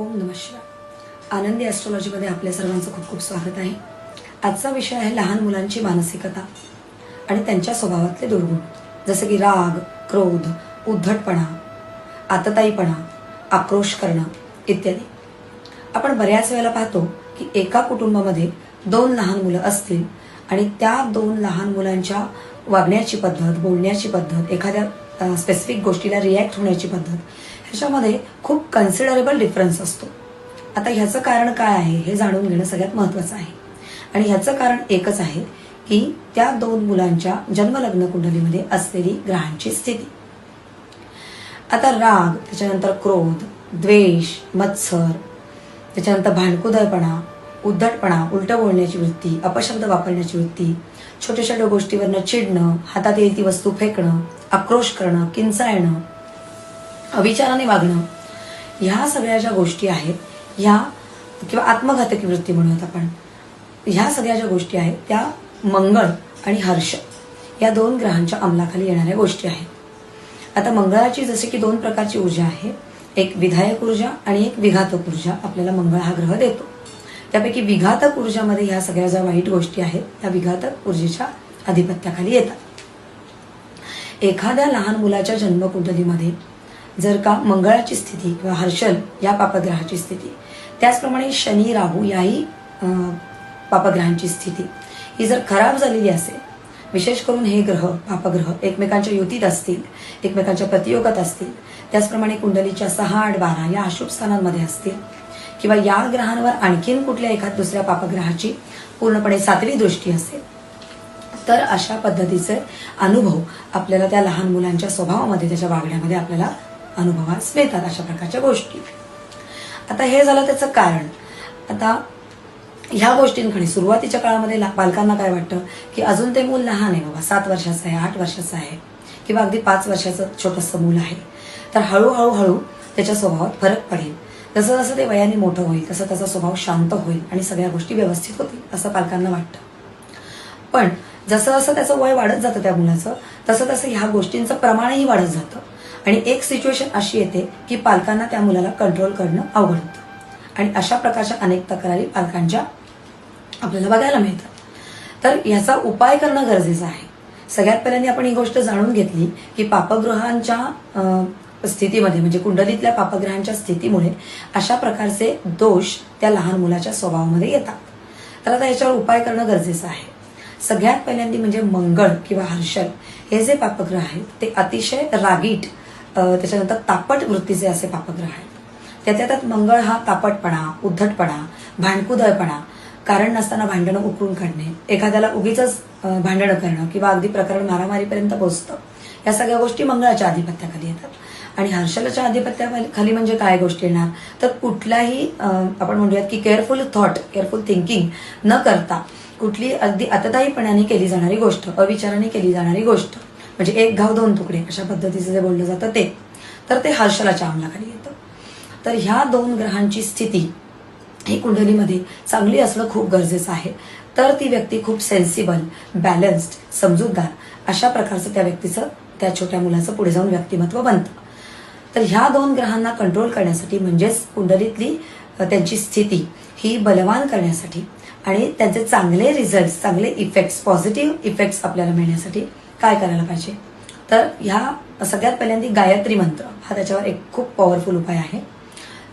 ओम नम शिवाय. आनंदी ॲस्ट्रॉलॉजीमध्ये आपल्या सर्वांचं खूप खूप स्वागत आहे. आजचा विषय आहे लहान मुलांची मानसिकता आणि त्यांच्या स्वभावातले दुर्गुण. जसं की राग क्रोध उद्धटपणा आतताईपणा आक्रोश करणं इत्यादी. आपण बऱ्याच वेळेला पाहतो की एका कुटुंबामध्ये दोन लहान मुलं असतील आणि त्या दोन लहान मुलांच्या वागण्याची पद्धत बोलण्याची पद्धत एखाद्या स्पेसिफिक गोष्टीला रिॲक्ट होण्याची पद्धत ह्याच्यामध्ये खूप कन्सिडरेबल डिफरन्स असतो. आता ह्याचं कारण काय आहे हे जाणून घेणं सगळ्यात महत्त्वाचं आहे. आणि ह्याचं कारण एकच आहे की त्या दोन मुलांच्या जन्मलग्न कुंडलीमध्ये असलेली ग्रहांची स्थिती. आता राग त्याच्यानंतर क्रोध द्वेष मत्सर त्याच्यानंतर भांडकुदळपणा उद्धटपणा उलटं बोलण्याची वृत्ती अपशब्द वापरण्याची वृत्ती छोट्या छोट्या गोष्टीवरनं चिडणं हातात येईल ती वस्तू फेकणं आक्रोश करणं किंचाळणं अविचाराने वागणं ह्या सगळ्या ज्या गोष्टी आहेत ह्या किंवा आत्मघातकी वृत्ती म्हणूयात आपण ह्या सगळ्या ज्या गोष्टी आहेत त्या मंगळ आणि हर्ष या दोन ग्रहांच्या अंमलाखाली येणाऱ्या गोष्टी आहेत. आता मंगळाची जसे की दोन प्रकारची ऊर्जा आहे एक विधायक ऊर्जा आणि एक विघातक ऊर्जा आपल्याला मंगळ हा ग्रह देतो. त्यापैकी विघातक ऊर्जामध्ये ह्या सगळ्या ज्या वाईट गोष्टी आहेत त्या विघातक ऊर्जेच्या आधिपत्याखाली येतात. एखाद्या लहान मुलाच्या जन्मकुंडलीमध्ये जर का मंगळाची स्थिती किंवा हर्षल या पापग्रहाची स्थिती. त्याचप्रमाणे शनी राहू याही पापग्रहांची स्थिती. ही जर खराब झालेली असेल विशेष करून हे ग्रह पापग्रह एकमेकांच्या युतीत असतील एकमेकांच्या प्रतियोगात असतील त्याचप्रमाणे कुंडलीच्या सहा आठ बारा या अशुभ स्थानांमध्ये असतील किंवा या ग्रहांवर आणखीन कुठल्या एखाद दुसऱ्या पापग्रहाची पूर्णपणे सातवी दृष्टी असेल तर अशा पद्धतीचे अनुभव आपल्याला त्या लहान मुलांच्या स्वभावामध्ये त्याच्या वागण्यामध्ये आपल्याला अनुभवास मिळतात अशा प्रकारच्या गोष्टी. आता हे झालं त्याचं कारण. आता ह्या गोष्टींकडे सुरुवातीच्या काळामध्ये पालकांना काय वाटतं? की अजून ते मूल लहान आहे बाबा. सात वर्षाचं आहे आठ वर्षाचं आहे किंवा अगदी पाच वर्षाचं छोटंसं मूल आहे. तर हळूहळू हळू त्याच्या स्वभावात फरक पडेल. जसं जसं ते वयाने मोठं होईल तसं त्याचा स्वभाव शांत होईल आणि सगळ्या गोष्टी व्यवस्थित होतील असं पालकांना वाटतं. पण जसं जसं त्याचं वय वाढत जातं त्या मुलाचं तसं तसं ह्या गोष्टींचं प्रमाणही वाढत जातं. आणि एक सिच्युएशन अशी येते की पालकांना त्या मुलाला कंट्रोल करणं अवघड होतं. आणि अशा प्रकारच्या अनेक तक्रारी पालकांच्या आपल्याला बघायला मिळतात. तर ह्याचा उपाय करणं गरजेचं आहे. सगळ्यात पहिल्यांदा आपण ही गोष्ट जाणून घेतली की पापग्रहांच्या स्थितीमध्ये म्हणजे कुंडलीतल्या पापग्रहांच्या स्थितीमुळे अशा प्रकारचे दोष त्या लहान मुलाच्या स्वभावामध्ये येतात. तर आता याच्यावर उपाय करणं गरजेचं आहे. सगळ्यात पहिल्यांदा म्हणजे मंगळ किंवा हर्षल हे जे पापग्रह आहेत ते अतिशय रागीट त्याच्यानंतर तापट वृत्तीचे असे पापग्रह आहेत. त्यात त्यात मंगळ हा तापटपणा उद्धटपणा भांडकुदळपणा. कारण नसताना भांडणं उकळून काढणे एखाद्याला उगीच भांडणं करणं किंवा अगदी प्रकरण मारामारीपर्यंत पोहोचतं. या सगळ्या गोष्टी मंगळाच्या आधिपत्याखाली येतात. आणि हर्षलाच्या आधिपत्याखाली म्हणजे काय गोष्टी येणार? तर कुठलाही आपण म्हणूयात की केअरफुल थॉट केअरफुल थिंकिंग न करता कुठली अगदी अतताईपणाने केली जाणारी गोष्ट अविचाराने केली जाणारी गोष्ट म्हणजे एक घाव दोन तुकडे अशा पद्धतीचं जे बोललं जातं ते. तर ते हर्षलाच्या अंमलाखाली येतं. तर ह्या दोन ग्रहांची स्थिती ही कुंडलीमध्ये चांगली असणं खूप गरजेचं आहे. तर ती व्यक्ती खूप सेन्सिबल बॅलन्स्ड समजूतदार अशा प्रकारचं त्या व्यक्तीचं त्या छोट्या मुलाचं पुढे जाऊन व्यक्तिमत्व बनतं. तर ह्या दोन ग्रहांना कंट्रोल करण्यासाठी म्हणजेच कुंडलीतली त्यांची स्थिती ही बलवान करण्यासाठी आणि त्यांचे चांगले रिझल्ट चांगले इफेक्ट्स पॉझिटिव्ह इफेक्ट्स आपल्याला मिळण्यासाठी काय करायला पाहिजे? तर ह्या सगळ्यात पहिल्यांदा गायत्री मंत्र हा त्याच्यावर एक खूप पॉवरफुल उपाय आहे.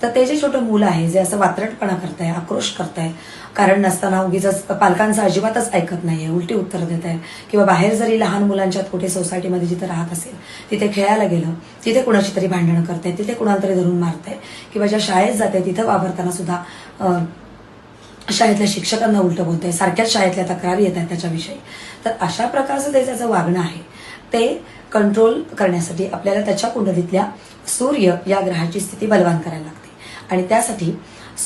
तर ते जे छोटं मूल आहे जे असं वात्रटपणा करताय आक्रोश करताय कारण नसताना उगीच पालकांचं अजिबातच ऐकत नाहीये उलटी उत्तर देत आहे किंवा बाहेर जरी लहान मुलांच्यात कुठे सोसायटीमध्ये जिथं राहत असेल तिथे खेळायला गेलं तिथे कुणाची तरी भांडणं करताय तिथे कुणाला तरी धरून मारताय किंवा ज्या शाळेत जाते तिथं वावरताना सुद्धा शाळेतल्या शिक्षकांना उलटं बोलतंय. सारख्याच शाळेतल्या तक्रारी येत आहेत त्याच्याविषयी. तर अशा प्रकारचं ते त्याचं वागणं आहे ते कंट्रोल करण्यासाठी आपल्याला त्याच्या कुंडलीतल्या सूर्य या ग्रहाची स्थिती बलवान करायला लागते. आणि त्यासाठी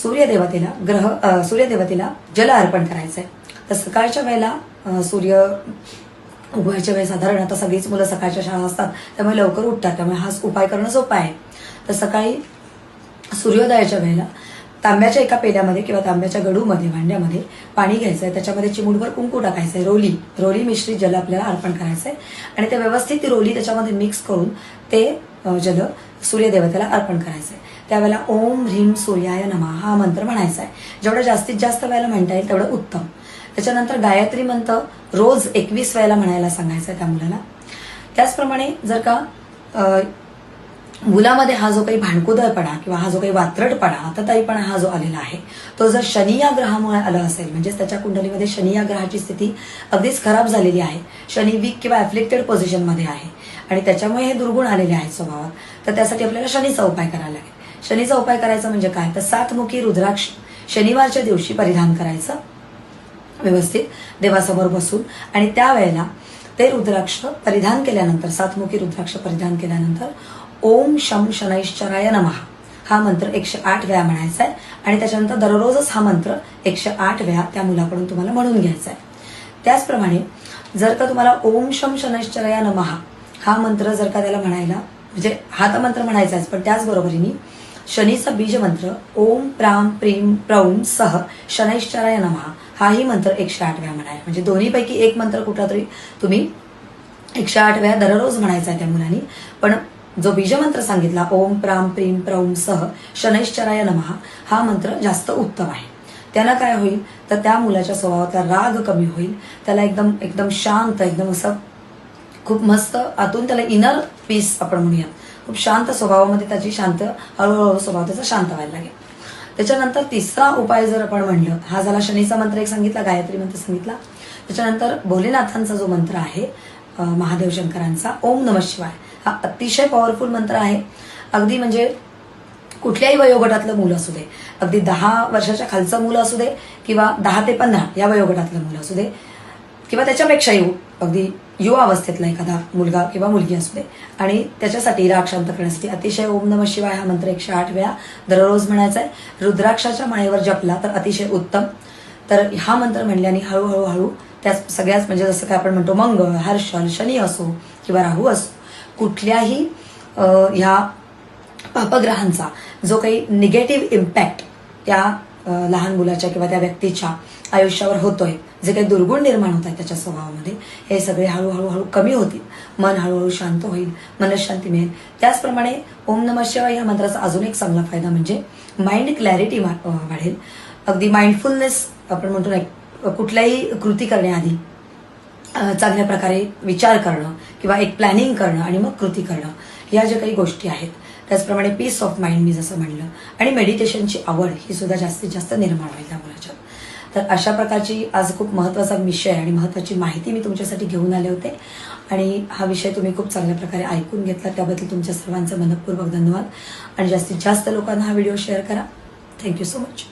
सूर्यदेवतेला ग्रह सूर्यदेवतेला जल अर्पण करायचं आहे तर सकाळच्या वेळेला सूर्य उभायच्या वेळेस साधारण आता सगळीच मुलं सकाळच्या शाळा असतात त्यामुळे लवकर उठतात. त्यामुळे हा उपाय करणं सोपं आहे. तर सकाळी सूर्योदयाच्या वेळेला तांब्याच्या एका पेल्यामध्ये किंवा तांब्याच्या गडूमध्ये भांड्यामध्ये पाणी घ्यायचं आहे त्याच्यामध्ये चिमूटभर कुंकू टाकायचं आहे रोली रोली मिश्रित जल आपल्याला अर्पण करायचं आहे आणि ते व्यवस्थित ती रोली त्याच्यामध्ये मिक्स करून ते जल सूर्यदेवतेला अर्पण करायचं आहे त्यावेळेला ओम ह्रीम सूर्याय नमा हा मंत्र म्हणायचा आहे जेवढं जास्तीत जास्त वेळेला म्हणता येईल तेवढं उत्तम. त्याच्यानंतर गायत्री मंत्र रोज एकवीस वेळेला म्हणायला सांगायचं आहे त्या मुलाला. त्याचप्रमाणे जर का मुलामध्ये हा जो काही भांडकुदळपणा किंवा हा जो काही वात्रटपणा आतताईपणा हा जो आलेला आहे तो जर शनी या ग्रहामुळे आला असेल म्हणजेच त्याच्या कुंडलीमध्ये शनी या ग्रहाची स्थिती अगदीच खराब झालेली आहे शनी वीक किंवा ॲफ्लिक्टेड पोझिशनमध्ये आहे आणि त्याच्यामुळे हे दुर्गुण आलेले आहेत स्वभावात तर त्यासाठी आपल्याला शनीचा उपाय करायला लागेल. शनीचा उपाय करायचा म्हणजे काय? तर सातमुखी रुद्राक्ष शनिवारच्या दिवशी परिधान करायचं व्यवस्थित देवासमोर बसून आणि त्यावेळेला ते रुद्राक्ष परिधान केल्यानंतर सातमुखी रुद्राक्ष परिधान केल्यानंतर ओम शम शनैश्चराय नमः. हा मंत्र एकशे आठ वेळा म्हणायचा आहे आणि त्याच्यानंतर दररोजच हा मंत्र एकशे आठ वेळा त्या मुलाकडून तुम्हाला म्हणून घ्यायचा आहे त्याचप्रमाणे जर का तुम्हाला ओम शम शनैश्चराय नमः हा मंत्र जर का त्याला म्हणायला म्हणजे हा तर मंत्र म्हणायचाच पण त्याचबरोबरीने शनीचा बीज मंत्र ओम प्राम प्रेम प्रौम सह शनैश्चराय नमः हाही मंत्र एकशे आठ वेळा म्हणाय म्हणजे दोन्हीपैकी एक मंत्र कुठला तरी तुम्ही एकशे आठ वेळा दररोज म्हणायचा आहे त्या मुलांनी. पण जो बीजमंत्र सांगितला ओम प्राम प्रेम प्रौम सह शनैश्चराय नमः हा मंत्र जास्त उत्तम आहे. त्यानं काय होईल? तर त्या मुलाच्या स्वभावातला राग कमी होईल. त्याला एकदम एकदम शांत एकदम असं खूप मस्त आतून त्याला इनर पीस आपण म्हणूया. खूप शांत स्वभावामध्ये त्याची शांत हळूहळू स्वभाव त्याचा शांत व्हायला लागेल. त्याच्यानंतर तिसरा उपाय जर आपण म्हणलं हा झाला शनीचा मंत्र एक सांगितला गायत्री मंत्र सांगितला. त्याच्यानंतर भोलेनाथांचा जो मंत्र आहे महादेव शंकरांचा ओम नम शिवाय. हा अतिशय पॉवरफुल मंत्र आहे. अगदी म्हणजे कुठल्याही वयोगटातलं मुलं असू दे अगदी दहा वर्षाच्या खालचं मुलं असू दे किंवा दहा ते पंधरा या वयोगटातलं मुलं असू दे किंवा त्याच्यापेक्षा येऊ अगदी युवा अवस्थेतला एखादा मुलगा किंवा मुलगी असू दे. आणि त्याच्यासाठी राग शांत करण्यासाठी अतिशय ओम नम शिवाय हा मंत्र एकशे आठ वेळा दररोज म्हणायचा आहे. रुद्राक्षाच्या माळेवर जपला तर अतिशय उत्तम. तर हा मंत्र म्हणल्याने हळूहळू हळू त्या सगळ्याच म्हणजे जसं काय आपण म्हणतो मंगळ हर्षल शनी असो किंवा राहू असो कुठल्याही ह्या पापग्रहांचा जो काही निगेटिव्ह इम्पॅक्ट त्या लहान मुलाच्या किंवा त्या व्यक्तीच्या आयुष्यावर होतोय जे काही दुर्गुण निर्माण होत आहे त्याच्या स्वभावामध्ये हे सगळे हळूहळू हळू कमी होतील. मन हळूहळू शांत होईल मनशांती मिळेल. त्याचप्रमाणे ओम नमः शिवाय या मंत्राचा अजून एक चांगला फायदा म्हणजे माइंड क्लॅरिटी वाढेल. अगदी माइंडफुलनेस आपण म्हणतो ना कुठल्याही कृती करण्याआधी चांगल्या प्रकारे विचार करणं किंवा एक प्लॅनिंग करणं आणि मग कृती करणं या ज्या काही गोष्टी आहेत त्याचप्रमाणे पीस ऑफ माइंड मी जसं म्हणलं आणि मेडिटेशनची आवड ही सुद्धा जास्तीत जास्त निर्माण होईल त्या मुलाच्या. तर अशा प्रकारची आज खूप महत्त्वाचा विषय आणि महत्त्वाची माहिती मी तुमच्यासाठी घेऊन आले होते आणि हा विषय तुम्ही खूप चांगल्या प्रकारे ऐकून घेतला त्याबद्दल तुमच्या सर्वांचं मनपूर्वक धन्यवाद. आणि जास्तीत जास्त लोकांना हा व्हिडिओ शेअर करा. Thank you so much